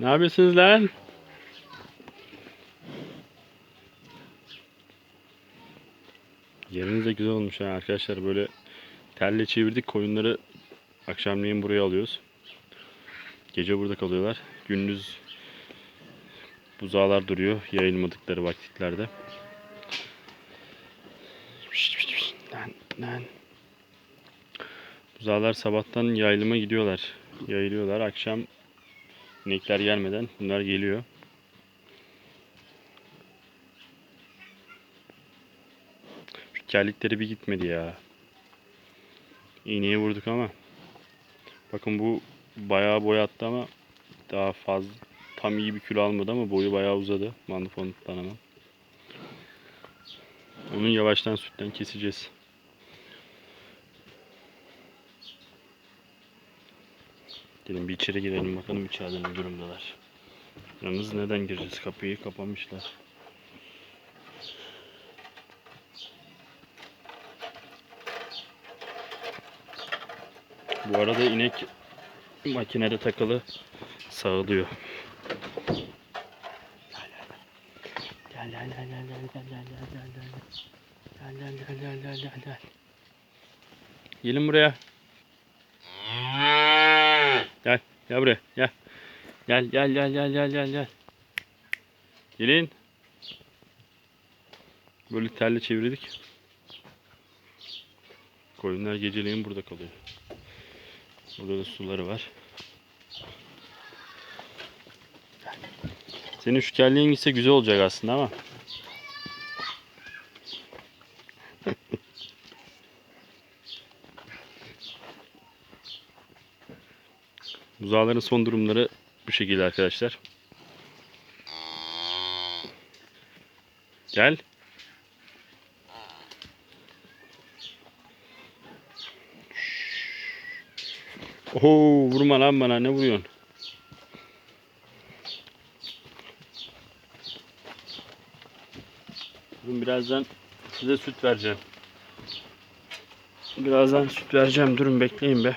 Ne yapıyorsunuz lan? Yeriniz de güzel olmuş ha arkadaşlar. Böyle telle çevirdik koyunları akşamleyin buraya alıyoruz. Gece burada kalıyorlar. Gündüz buzağlar duruyor yayılmadıkları vakitlerde. Lan, lan. Buzağlar sabahtan yayılıma gidiyorlar. Yayılıyorlar. Akşam inekler gelmeden bunlar geliyor. Şu kellikleri bir gitmedi ya. İğneye vurduk ama. Bakın bu bayağı boy attı ama daha fazla tam iyi bir kilo almadı ama boyu bayağı uzadı. Mandıfonuttan ama. Onun yavaştan sütten keseceğiz. Gelin bir içeri girelim bakalım içeride ne durumdalar. Yalnız neden gireceğiz? Kapıyı kapamışlar. Bu arada inek makinede takılı sağılıyor. Gel gel gel gel gel gel gel gel gel gel gel gel gel gel gel gel gel Gelin buraya. Gel gel buraya gel. Gel gel gel gel gel gel gel. Gelin. Böyle telle çevirdik. Koyunlar geceleyin burada kalıyor. Burada da suları var. Senin şu kelleğin gitse güzel olacak aslında ama. Buzağların son durumları bu şekilde arkadaşlar. Gel. Oo vurma lan bana ne vuruyorsun? Durun birazdan size süt vereceğim. Birazdan süt vereceğim. Durun bekleyin be.